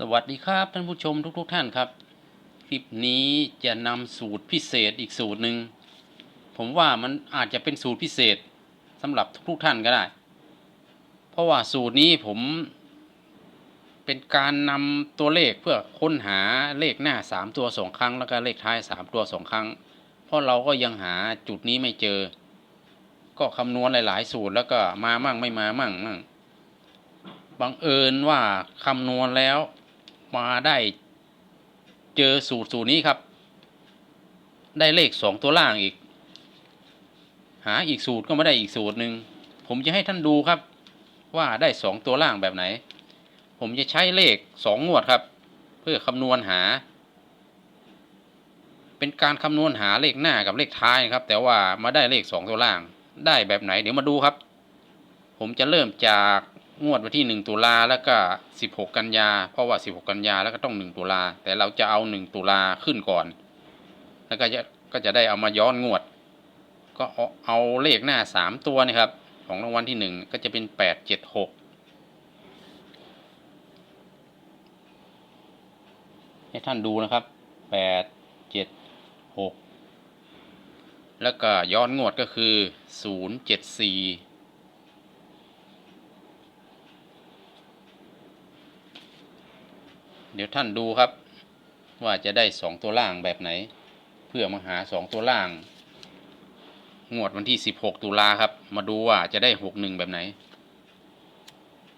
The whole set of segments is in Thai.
สวัสดีครับท่านผู้ชมทุกๆทท่านครับ คลิปนี้จะนำสูตรพิเศษอีกสูตรหนึ่งผมว่ามันอาจจะเป็นสูตรพิเศษสำหรับทุกๆท่านก็ได้ เพราะว่าสูตรนี้ผม เป็นการนำตัวเลขเพื่อค้นหาเลขหน้าสามตัวสองครั้ง แล้วก็เลขท้ายสามตัวสองครั้ง เพราะเราก็ยังหาจุดนี้ไม่เจอ ก็คำนวณหลาย ๆ สูตรแล้วก็มามั่งไม่มามั่งมั่งบังเอิญว่าคำนวณแล้ว มาได้เจอสูตรสูตรนี้ครับ ได้เลขสองตัวล่างอีก หาอีกสูตรก็ไม่ได้อีกสูตรหนึ่งผมจะให้ท่านดูครับ ว่าได้สองตัวล่างแบบไหน ผมจะใช้เลขสองงวดครับ เพื่อคำนวณหา เป็นการคำนวณหาเลขหน้ากับเลขท้ายครับ แต่ว่ามาได้เลขสองตัวล่างได้แบบไหน เดี๋ยวมาดูครับ ผมจะเริ่มจาก งวดวันที่หนึ่งตุลาแล้วก็สิบหกกันยา เพราะว่าสิบหกกันยาแล้วก็ต้องหนึ่งตุลาแต่เราจะเอาหนึ่งตุลาขึ้นก่อน แล้วก็จะก็จะได้เอามาย้อนงวด ก็เอาเลขหน้าสามตัวนะครับ ของรางวัลที่หนึ่งก็จะเป็นแปดเจ็ดหกให้ท่านดูนะครับแปดเจ็ดหกแล้วก็ย้อนงวดก็คือศูนย์เจ็ดสี่ เดี๋ยวท่านดูครับ ว่าจะได้สองตัวล่างแบบไหน เพื่อมาหาสองตัวล่าง งวดวันที่สิบหกตุลาครับ มาดูว่าจะได้หกหนึ่งแบบไหน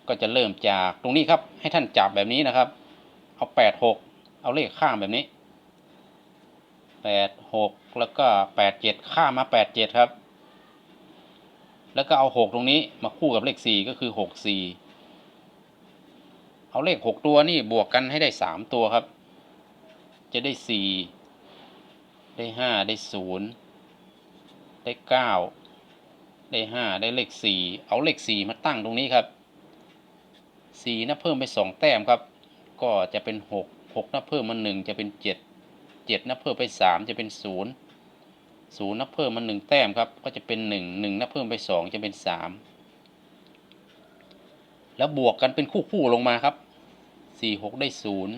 ก็จะเริ่มจากตรงนี้ครับ ให้ท่านจับแบบนี้นะครับ เอาแปดหกเอาเลขข้างแบบนี้แปดหกแล้วก็แปดเจ็ดข้ามมาแปดเจ็ดครับ แล้วก็เอาหกตรงนี้มาคู่กับเลขสี่ก็คือหกสี่ เอาเลขหกตัวนี่บวกกันให้ได้สามตัวครับ จะได้สี่ได้ห้าได้ศูนย์ได้เก้าได้ห้าได้เลขสี่เอาเลขสี่มาตั้งตรงนี้ครับสี่นับเพิ่มไปสองแต้มครับ ก็จะเป็นหกหกนับเพิ่มมาหนึ่งจะเป็นเจ็ดเจ็ดนับเพิ่มไปสามจะเป็นศูนย์ศูนย์นับเพิ่มมาหนึ่งแต้มครับ ก็จะเป็นหนึ่งหนึ่งนับเพิ่มไปสองจะเป็นสามแล้วบวกกันเป็นคู่คู่ลงมาครับ สี่หกได้ศูนย์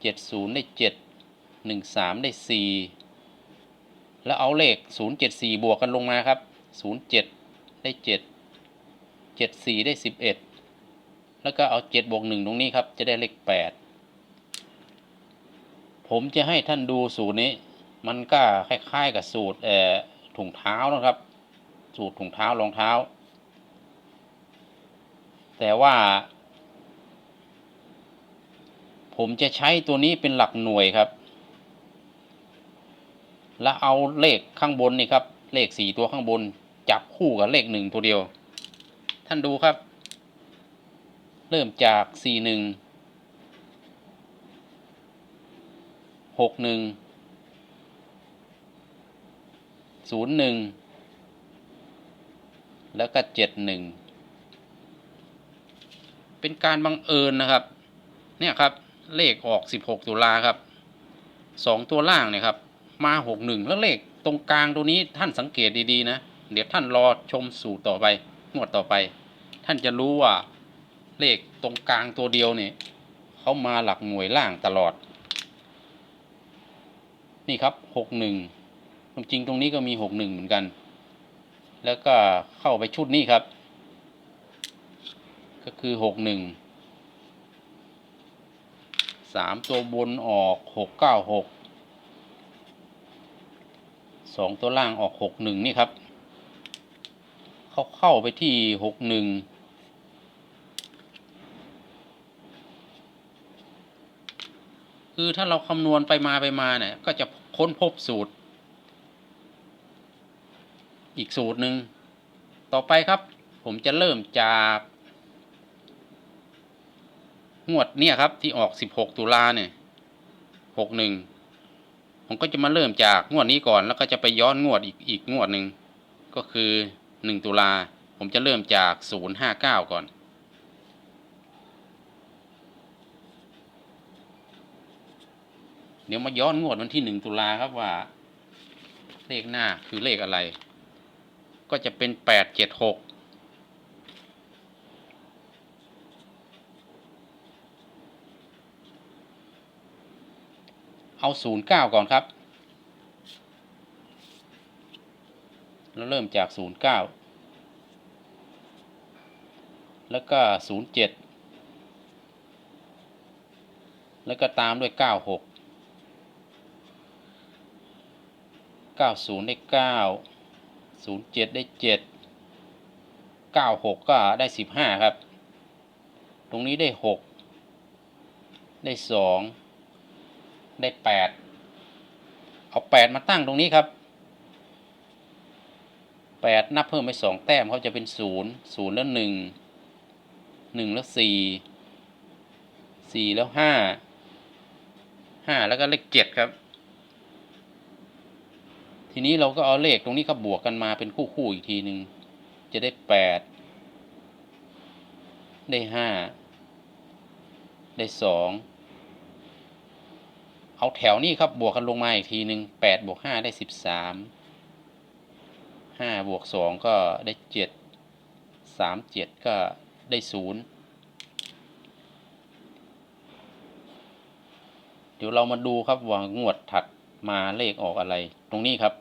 เจ็ดศูนย์ได้เจ็ดหนึ่งสามได้สี่แล้วเอาเลขศูนย์เจ็ดสี่บวกกันลงมาครับศูนย์เจ็ดได้เจ็ดเจ็ดสี่ได้สิบเอ็ดแล้วก็เอาเจ็ดบวกหนึ่งตรงนี้ครับ จะได้เลขแปดผมจะให้ท่านดูสูตรนี้ มันก็คล้ายๆกับสูตรเอ่อถุงเท้านะครับ สูตรถุงเท้ารองเท้า แต่ว่า ผมจะใช้ตัวนี้เป็นหลักหน่วยครับ แล้วเอาเลขข้างบนนี่ครับ เลขสี่ตัวข้างบน จับคู่กับเลขหนึ่งตัวเดียว ท่านดูครับ เริ่มจากสี่หนึ่งหกหนึ่งศูนย์หนึ่งแล้วก็เจ็ดหนึ่งเป็นการบังเอิญนะครับ เนี่ยครับ เลขออกสิบหกตุลาครับสองตัวล่างเนี่ยครับ มาหกหนึ่งแล้วเลขตรงกลางตัวนี้ท่านสังเกตดีๆนะ เดี๋ยวท่านรอชมสูตรต่อไปงวดต่อไป ท่านจะรู้ว่าเลขตรงกลางตัวเดียวเนี่ยเขามาหลักหน่วยล่างตลอด นี่ครับหกหนึ่งจริงตรงนี้ก็มีหกหนึ่งเหมือนกัน แล้วก็เข้าไปชุดนี้ครับ ก็คือหกหนึ่ง สามตัวบนออกหกเก้าหกสองตัวล่างออกหกหนึ่งนี่ครับ เขาเข้าไปที่หกหนึ่งคือถ้าเราคำนวณไปมาไปมาเนี่ยก็จะค้นพบสูตร อีกสูตรหนึ่งต่อไปครับ ผมจะเริ่มจาก งวดเนี่ยครับที่ออก16ตุลาเนี่ย61ผมก็จะมาเริ่มจากงวดนี้ก่อนแล้วก็จะไปย้อนงวดอีกอีกงวดหนึ่งก็คือ1ตุลาผมจะเริ่มจาก059ก่อนเดี๋ยวมาย้อนงวดวันที่1ตุลาครับว่า เลขหน้าคือเลขอะไร ก็จะเป็น876เเอาศูนย์เก้าก่อนครับแล้วเริ่มจากศูนย์เก้าแล้วก็ศูนย์เจ็ดแล้วก็ตามด้วยเก้าหกเก้าศูนย์ได้เก้าศูนย์เจ็ดได้เจ็ดเก้าหกก็ได้สิบห้าครับ ตรงนี้ได้หกได้สอง ได้แปดเอาแปดมาตั้งตรงนี้ครับแปดนับเพิ่มไปสองแต้มเขาจะเป็นศูนย์ศูนย์แล้วหนึ่งหนึ่งแล้วสี่สี่แล้วห้าห้าแล้วก็เลขเจ็ดครับ ทีนี้เราก็เอาเลขตรงนี้ครับบวกกันมาเป็นคู่คู่อีกทีหนึ่งจะได้แปดได้ห้าได้สอง เอาแถวนี้ครับบวกกันลงมาอีกทีหนึ่งแปดบวกห้าได้สิบสามห้าบวกสองก็ได้เจ็ดสามเจ็ดก็ได้ศูนย์เดี๋ยวเรามาดูครับว่างวดถัดมาเลขออกอะไร ตรงนี้ครับ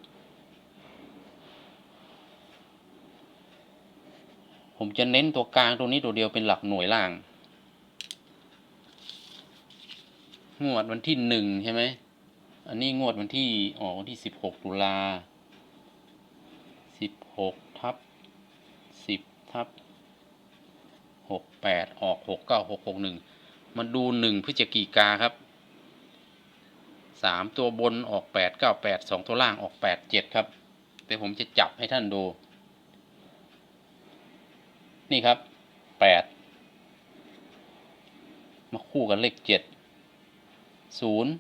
ผมจะเน้นตัวกลางตรงนี้ตัวเดียวเป็นหลักหน่วยล่าง งวดวันที่หนึ่งใช่ไหม อันนี้งวดวันที่ออกวันที่สิบหกตุลาสิบหกทับสิบทับหกแปดออกหกเก้าหกหกหนึ่งมาดูหนึ่งพฤศจิกาครับสามตัวบนออกแปดเก้าแปดสองตัวล่างออกแปดเจ็ดครับ แต่ผมจะจับให้ท่านดู นี่ครับแปดมาคู่กับเลขเจ็ด ศูนย์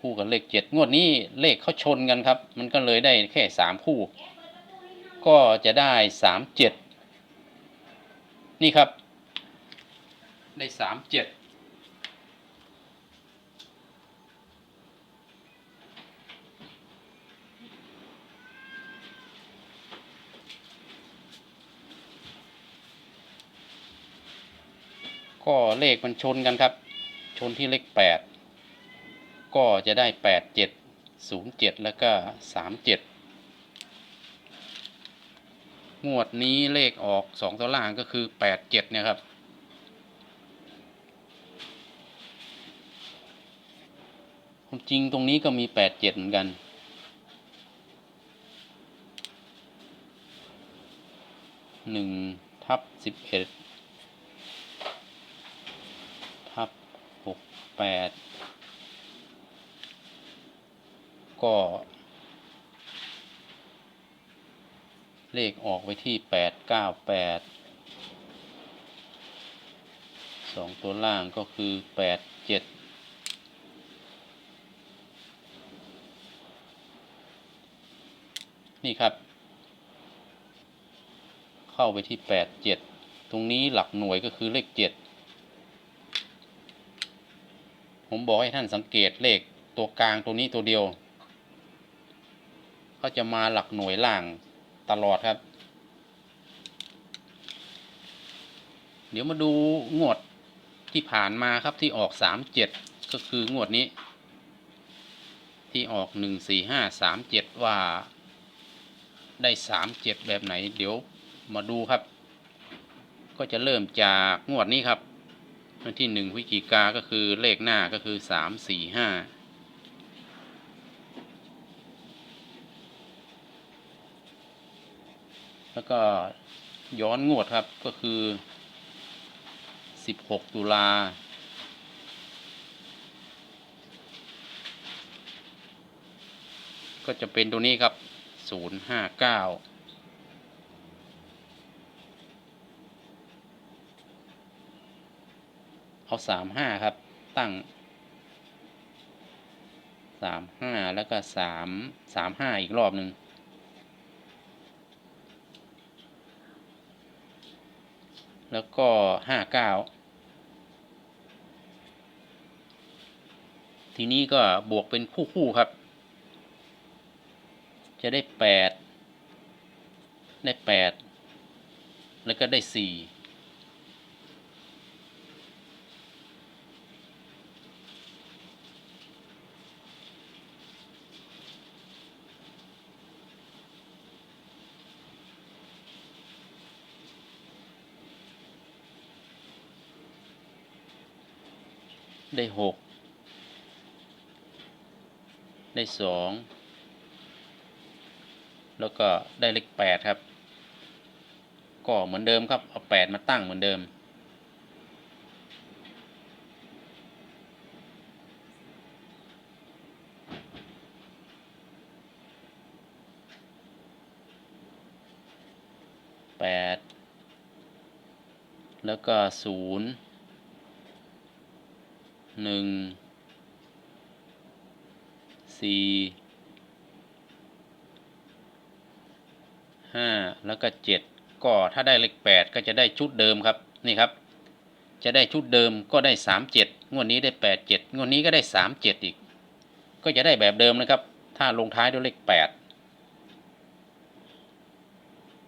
คู่กับเลขเจ็ดงวดนี้เลขเขาชนกันครับ มันก็เลยได้แค่สามคู่ ก็จะได้สามเจ็ดนี่ครับ ได้สามเจ็ดก็เลขมันชนกันครับ ชนที่เลขแปด ก็จะได้แปดเจ็ดศูนย์เจ็ดแล้วก็สามเจ็ดงวดนี้เลขออกสองตัวล่างก็คือแปดเจ็ดเนี่ยครับความจริงตรงนี้ก็มีแปดเจ็ดเหมือนกัน หนึ่งทับสิบเอ็ดทับหกแปด ก็ เลขออกไปที่แปดเก้าแปดสองตัวล่างก็คือแปดเจ็ดนี่ครับ เข้าไปที่แปดเจ็ดตรงนี้หลักหน่วยก็คือเลขเจ็ดผมบอกให้ท่านสังเกตเลขตัวกลางตัวนี้ตัวเดียว ก็จะมาหลักหน่วยล่างตลอดครับ เดี๋ยวมาดูงวดที่ผ่านมาครับที่ออกสามเจ็ดก็คืองวดนี้ ที่ออกหนึ่งสี่ห้าสามเจ็ดว่าได้สามเจ็ดแบบไหน เดี๋ยวมาดูครับ ก็จะเริ่มจากงวดนี้ครับวันที่หนึ่งพฤศจิกาก็คือเลขหน้าก็คือสามสี่ห้า แล้วก็ย้อนงวดครับก็คือ 16 ตุลาก็จะเป็นตัวนี้ครับ 059เอา35ครับ ตั้ง35แล้วก็3 35อีกรอบหนึ่ง แล้วก็ห้าเก้าทีนี้ก็บวกเป็นคู่คู่ครับ จะได้แปดได้แปดแล้วก็ได้สี่ ได้หกได้สองแล้วก็ได้เลขแปดครับ ก็เหมือนเดิมครับ เอาแปดมาตั้งเหมือนเดิม แปด แล้วก็ศูนย์ หนึ่งสี่ห้าแล้วก็เจ็ดก็ถ้าได้เลขแปดก็จะได้ชุดเดิมครับนี่ครับ จะได้ชุดเดิมก็ได้สามเจ็ดงวดนี้ได้แปดเจ็ดงวดนี้ก็ได้สามเจ็ดอีก ก็จะได้แบบเดิมนะครับ ถ้าลงท้ายด้วยเลขแปด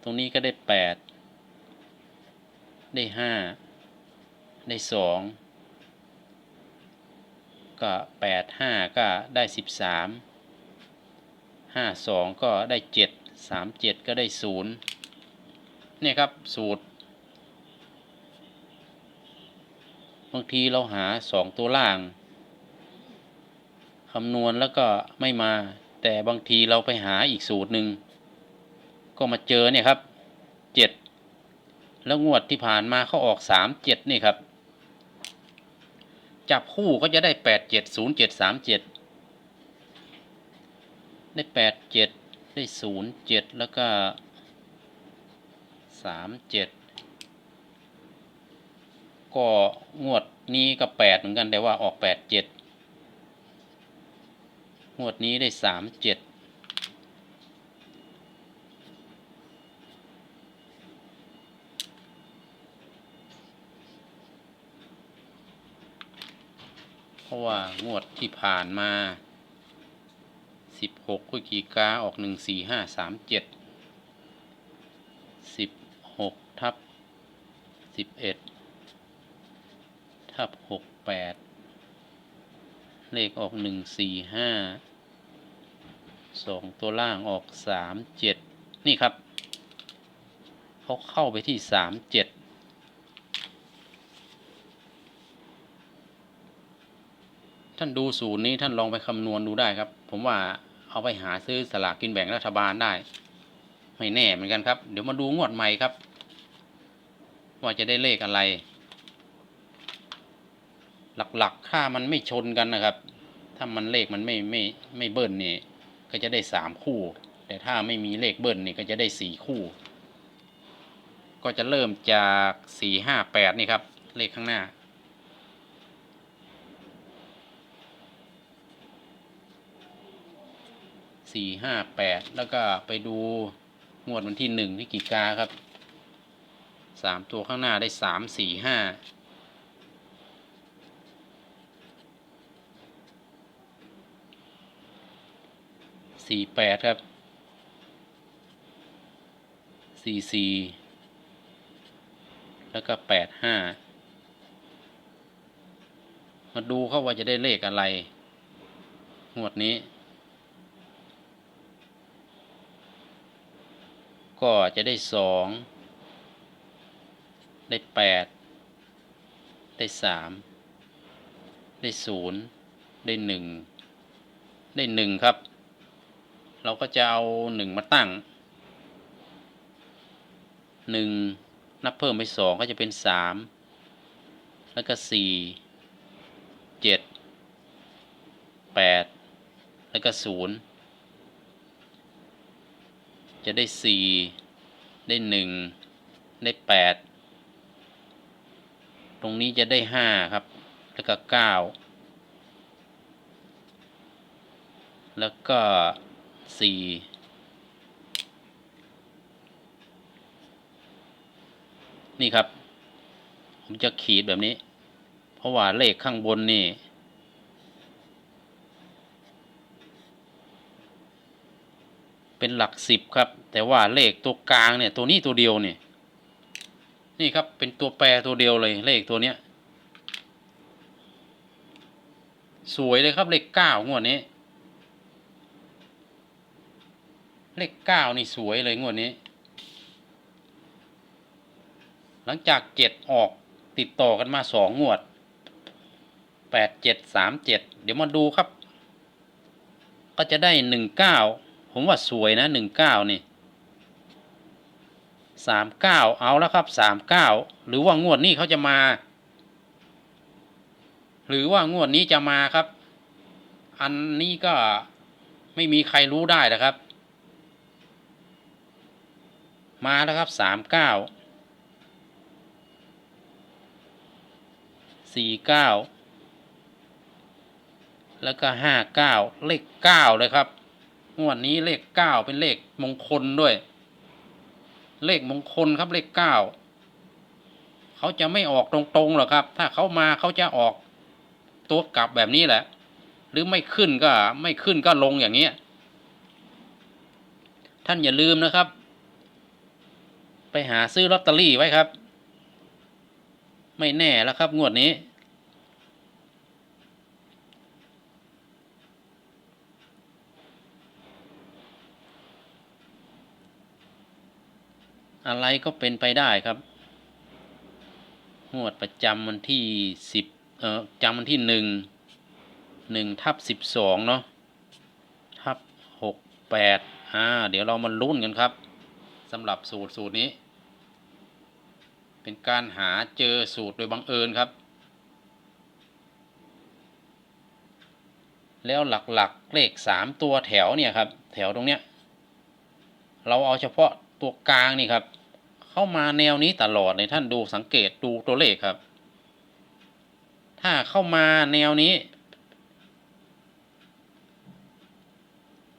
ตรงนี้ก็ได้แปดได้ห้าได้สอง ก็แปดห้าก็ได้สิบสามห้าสองก็ได้เจ็ดสามเจ็ดก็ได้ศูนย์เนี่ยครับสูตร บางทีเราหาสองตัวล่างคำนวณแล้วก็ไม่มา แต่บางทีเราไปหาอีกสูตรหนึ่งก็มาเจอเนี่ยครับเจ็ดแล้วงวดที่ผ่านมาเขาออกสามเจ็ดนี่ครับ จับคู่ก็จะได้แปดเจ็ดศูนย์เจ็ดสามเจ็ดได้แปดเจ็ดได้ศูนย์เจ็ดแล้วก็สามเจ็ดก็งวดนี้ก็แปดเหมือนกันแต่ว่าออกแปดเจ็ดงวดนี้ได้สามเจ็ด ว่างวดที่ผ่านมา 16พฤศจิกาออก 14537 16 ทับ 11 ทับ 68 เลขออก 145 2 ตัวล่างออก 37 นี่ครับ เขาเข้าไปที่ 37 ท่านดูสูตรนี้ท่านลองไปคำนวณดูได้ครับ ผมว่าเอาไปหาซื้อสลากกินแบ่งรัฐบาลได้ ไม่แน่เหมือนกันครับ เดี๋ยวมาดูงวดใหม่ครับ ว่าจะได้เลขอะไร หลักๆถ้ามันไม่ชนกันนะครับ ถ้ามันเลขมันไม่ไม่ไม่เบิ้ลนี่ก็จะได้สามคู่ แต่ถ้าไม่มีเลขเบิ้ลนี่ก็จะได้สี่คู่ ก็จะเริ่มจากสี่ห้าแปดนี่ครับ เลขข้างหน้า สี่ห้าแปดแล้วก็ไปดูงวดวันที่หนึ่งที่กีกาครับสามตัวข้างหน้าได้สามสี่ห้าสี่แปดครับสี่สี่แล้วก็แปดห้ามาดูเขาว่าจะได้เลขอะไร งวดนี้ ก็จะได้สองได้แปดได้สามได้ศูนย์ได้หนึ่งได้หนึ่งครับ เราก็จะเอาหนึ่งมาตั้งหนึ่งนับเพิ่มไปสองก็จะเป็นสามแล้วก็สี่เจ็ดแปดแล้วก็ศูนย์ จะได้สี่ได้หนึ่งได้แปดตรงนี้จะได้ห้าครับ แล้วก็เก้าแล้วก็สี่นี่ครับ ผมจะขีดแบบนี้ เพราะว่าเลขข้างบนนี่ เป็นหลักสิบครับ แต่ว่าเลขตัวกลางเนี่ยตัวนี้ตัวเดียวเนี่ยนี่ครับเป็นตัวแปรตัวเดียวเลยเลขตัวเนี้ย สวยเลยครับเลขเก้างวดนี้ เลขเก้านี่สวยเลยงวดนี้ หลังจากเจ็ดออกติดต่อกันมาสองงวดแปดเจ็ดสามเจ็ดเดี๋ยวมาดูครับ ก็จะได้หนึ่งเก้า ผมว่าสวยนะหนึ่งเก้านี่สามเก้าเอาแล้วครับสามเก้าหรือว่างวดนี้เขาจะมา หรือว่างวดนี้จะมาครับ อันนี้ก็ไม่มีใครรู้ได้นะครับ มาแล้วครับสามเก้าสี่เก้าแล้วก็ห้าเก้าเลขเก้าเลยครับ งวดนี้เลขเก้าเป็นเลขมงคลด้วย เลขมงคลครับเลขเก้าเขาจะไม่ออกตรงๆหรอกครับ ถ้าเขามาเขาจะออกตัวกลับแบบนี้แหละ หรือไม่ขึ้นก็ไม่ขึ้นก็ลงอย่างเนี้ย ท่านอย่าลืมนะครับ ไปหาซื้อลอตเตอรี่ไว้ครับ ไม่แน่แล้วครับงวดนี้ อะไรก็เป็นไปได้ครับงวดประจำวันที่สิบเอ่อจำวันที่หนึ่งหนึ่งทับสิบสองเนาะทับหกแปดอ่าเดี๋ยวเรามาลุ้นกันครับสำหรับสูตรสูตรนี้ เป็นการหาเจอสูตรโดยบังเอิญครับ แล้วหลักๆเลขสามตัวแถวเนี่ยครับ แถวตรงเนี้ย เราเอาเฉพาะตัวกลางนี่ครับ เข้ามาแนวนี้ตลอดเลยท่านดูสังเกตดูตัวเลขครับ ถ้าเข้ามาแนวนี้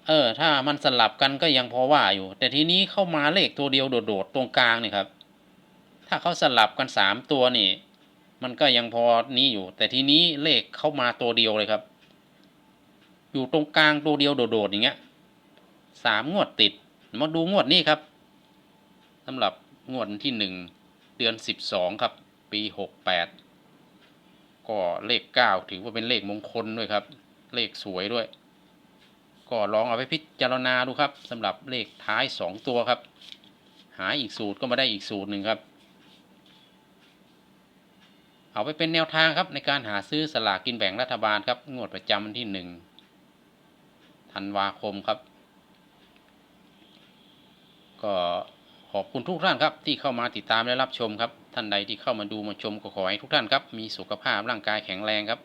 เออ ถ้ามันสลับกันก็ยังพอว่าอยู่ แต่ทีนี้เข้ามาเลขตัวเดียวโดดๆตรงกลางนี่ครับ ถ้าเขาสลับกันสามตัวนี่ มันก็ยังพอนี้อยู่ แต่ทีนี้เลขเข้ามาตัวเดียวเลยครับ อยู่ตรงกลางตัวเดียวโดดๆอย่างเงี้ยสามงวดติด มาดูงวดนี้ครับสำหรับ งวดที่หนึ่งเดือนสิบสองครับ ปีหกแปดก็เลขเก้าถือว่าเป็นเลขมงคลด้วยครับ เลขสวยด้วย ก็ลองเอาไปพิจารณาดูครับสำหรับเลขท้ายสองตัวครับ หาอีกสูตรก็มาได้อีกสูตรหนึ่งครับ เอาไปเป็นแนวทางครับในการหาซื้อสลากกินแบ่งรัฐบาลครับ งวดประจำวันที่หนึ่งธันวาคมครับ ก็ ขอบคุณทุกท่านครับที่เข้ามาติดตามและรับชมครับ ท่านใดที่เข้ามาดูมาชมก็ขอให้ทุกท่านครับมีสุขภาพร่างกายแข็งแรงครับ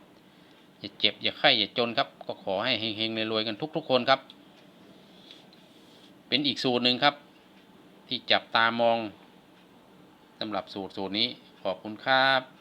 อย่าเจ็บอย่าไข้อย่าจนครับ ก็ขอให้เฮงๆรวยๆกันทุก ๆ คนครับ เป็นอีกสูตรหนึ่งครับ ที่จับตามองสำหรับสูตรสูตรนี้ขอบคุณครับ